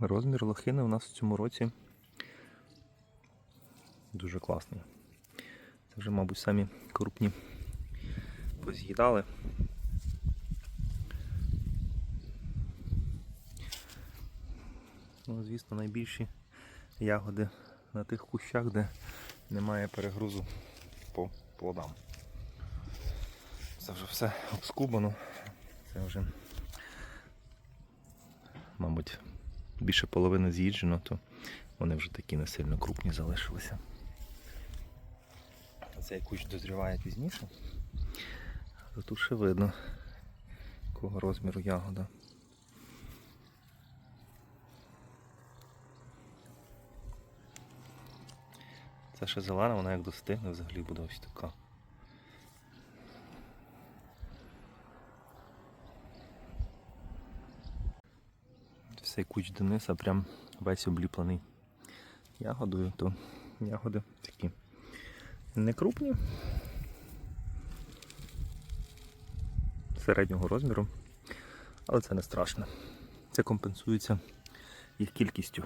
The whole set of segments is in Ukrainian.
Розмір лохини у нас в цьому році дуже класний. Це вже, мабуть, самі крупні поз'їдали. Ну, звісно, найбільші ягоди на тих кущах, де немає перегрузу по плодам. Це вже все обскубано. Це вже, мабуть, більше половини з'їджено, то вони вже такі не сильно крупні залишилися. Цей кущ дозріває пізніше. То тут ще видно, якого розміру ягода. Це ще зелена, вона як достигне, взагалі буде ось така. Цей куч Дениса прям весь обліплений ягодою, то ягоди такі не крупні. Середнього розміру, але це не страшно. Це компенсується їх кількістю.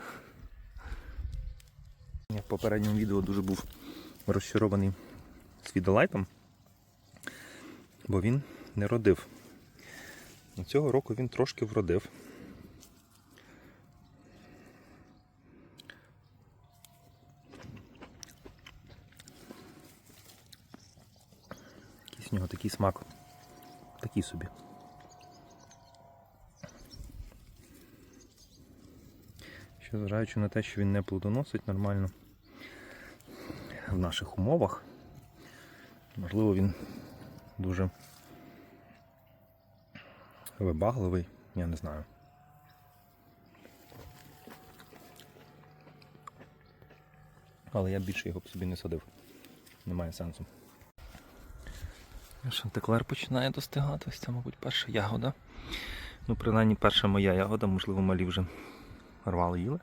Я в попередньому відео дуже був розчарований свідолайтом, бо він не родив. Цього року він трошки вродив. Якийсь в нього такий смак. Такий собі. Що зважаючи на те, що він не плодоносить нормально в наших умовах, можливо він дуже вибагливий, я не знаю. Але я більше його б собі не садив. Немає сенсу. Шантеклер починає достигати. Ось це, мабуть, перша ягода. Ну, принаймні перша моя ягода, можливо, малі вже рвали їли.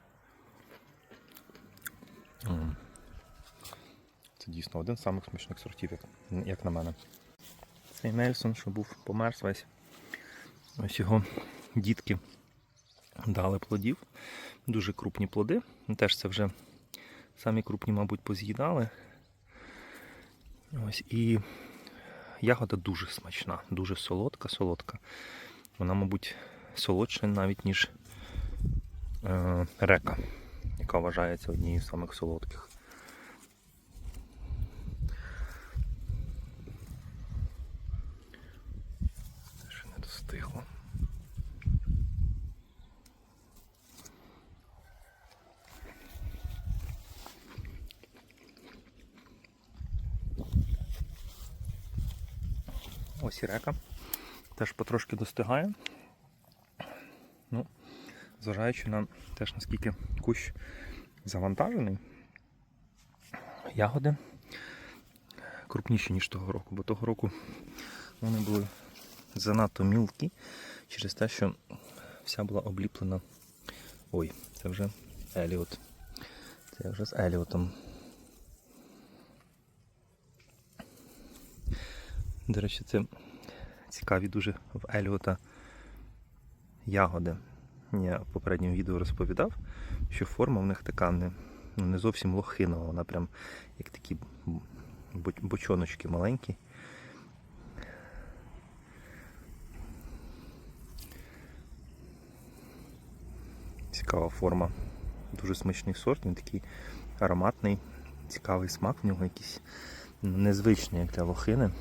Це дійсно один з самих смачних сортів, як, як на мене. Цей Нельсон, що був померз весь. Ось його дітки дали плодів. Дуже крупні плоди. Ну, Теж це вже самі крупні, мабуть, поз'їдали. Ось і ягода дуже смачна, дуже солодка, солодка. Вона, мабуть, солодша навіть, ніж е, река, яка вважається однією з самих солодких. Ще не достигло. Ось і река. Теж потрошки достигає. Ну, зважаючи на теж наскільки кущ завантажений, ягоди крупніші, ніж того року, бо того року вони були занадто мілкі через те, що вся була обліплена. Ой, це вже Еліот. Це вже з Еліотом. До речі, це цікаві дуже в Еліота ягоди. Я в попередньому відео розповідав, що форма в них така не, ну, не зовсім лохинова, вона прям як такі бочоночки маленькі. Цікава форма. Дуже смачний сорт, він такий ароматний, цікавий смак в нього якийсь незвичний, як для лохини.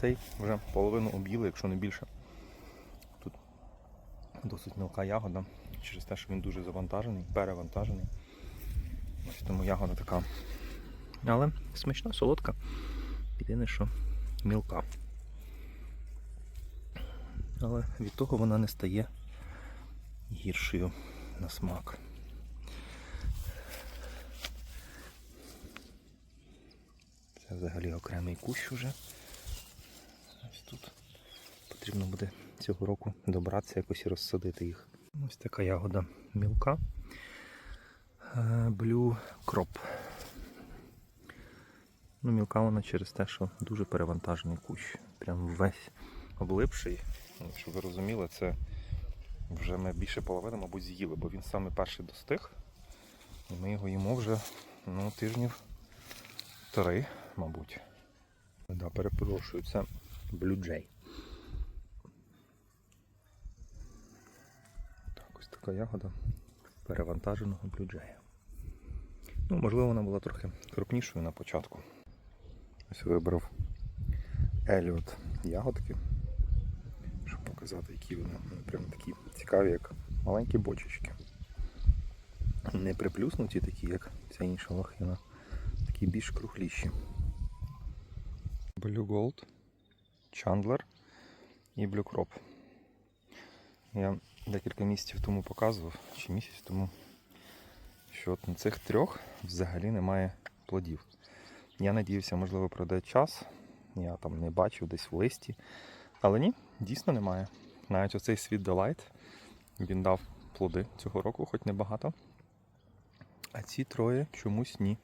Цей вже половину об'їли, якщо не більше. Тут досить мілка ягода, через те, що він дуже завантажений, перевантажений. Ось тому ягода така. Але смачна, солодка. Єдине, що мілка. Але від того вона не стає гіршою на смак. Це взагалі окремий кущ уже. Ось тут потрібно буде цього року добратися якось і розсадити їх. Ось така ягода мілка. Е, Blue Crop. Ну, мілка вона через те, що дуже перевантажений кущ. Прям весь облипший. Ну, Щоб ви розуміли, це вже ми більше половини, мабуть, з'їли, бо він саме перший достиг. І ми його їмо вже ну, тижнів три, мабуть. Да, перепрошую, це блюджей. Так, ось така ягода перевантаженого блюджея. Ну, можливо, вона була трохи крупнішою на початку. Ось вибрав Еліот ягодки, щоб показати, які вони Вони прям такі цікаві, як маленькі бочечки. Не приплюснуті такі, як вся інша лохина, такі більш кругліші. Blue Gold, Chandler і Crop. Я декілька місяців тому показував, чи місяць тому, що от на цих трьох взагалі немає плодів. Я надіявся, можливо, пройде час. Я там не бачив десь в листі. Але ні, дійсно немає. Навіть оцей світ Delight, він дав плоди цього року, хоч небагато. А ці троє чомусь ні.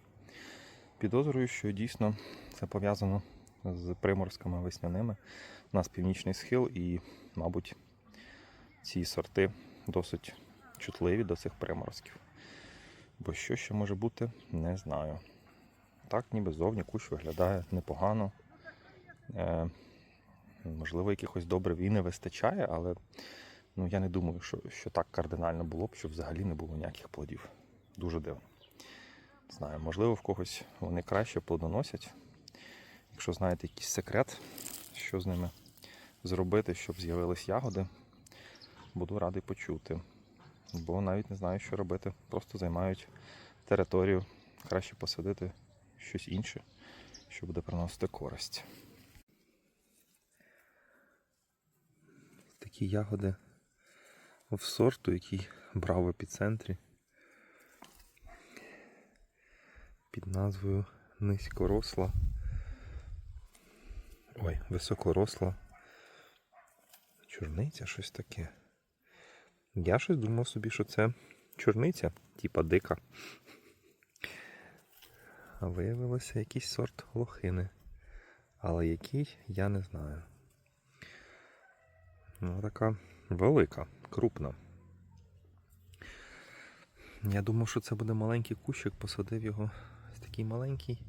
Підозрюю, що дійсно це пов'язано з приморськими весняними. У нас північний схил і, мабуть, ці сорти досить чутливі до цих приморозків. Бо що ще може бути, не знаю. Так, ніби зовні кущ виглядає непогано. Е, можливо, якихось добрив і не вистачає, але ну, я не думаю, що, що так кардинально було б, що взагалі не було ніяких плодів. Дуже дивно. Знаю, можливо, в когось вони краще плодоносять. Якщо знаєте якийсь секрет, що з ними зробити, щоб з'явились ягоди, буду радий почути. Бо навіть не знаю, що робити. Просто займають територію. Краще посадити щось інше, що буде приносити користь. Такі ягоди в сорту, який брав в епіцентрі під назвою низькоросла. Ой, високоросла. Чорниця щось таке. Я щось думав собі, що це чорниця, типа дика. А виявилося якийсь сорт лохини. Але який, я не знаю. Ну, така велика, крупна. Я думав, що це буде маленький кущик, посадив його з такий маленький,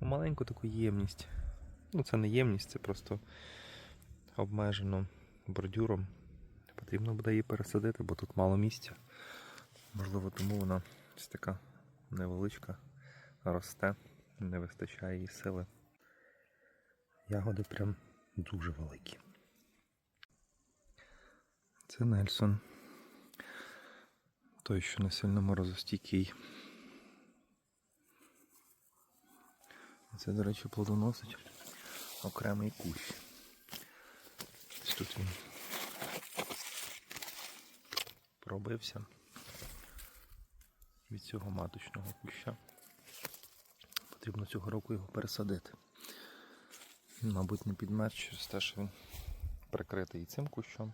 маленьку таку ємність. Ну, це не ємність, це просто обмежено бордюром. Потрібно буде її пересадити, бо тут мало місця. Можливо, тому вона ось така невеличка, росте, не вистачає її сили. Ягоди прям дуже великі. Це Нельсон. Той, що не сильно морозостійкий. Це, до речі, плодоносить окремий кущ. Ось Тут він пробився від цього маточного куща. Потрібно цього року його пересадити. Він, Мабуть, не підмер через те, що він прикритий цим кущом.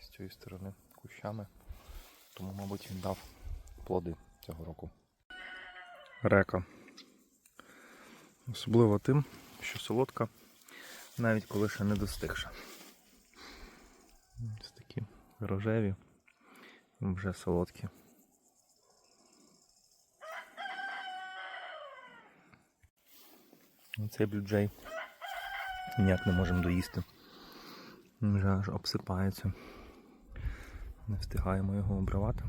З цієї сторони кущами. Тому, мабуть, він дав плоди цього року. Река. Особливо тим, що солодка, навіть коли ще не достигша. Ось такі рожеві, вже солодкі. Цей блюджей ніяк не можемо доїсти. Він вже аж обсипається. Не встигаємо його обривати.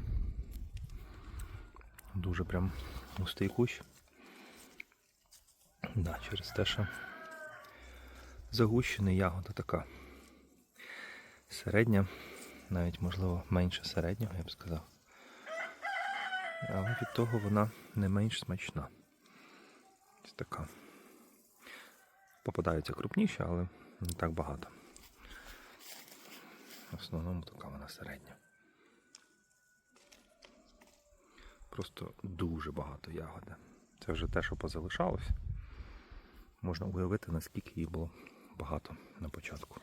Дуже прям густий кущ. Да, через те, що загущена ягода така середня, навіть можливо менше середнього, я б сказав. Але від того вона не менш смачна. Така. Попадаються крупніші, але не так багато. В основному така вона середня. Просто дуже багато ягоди. Це вже те, що позалишалось. Можна уявити, наскільки її було багато на початку.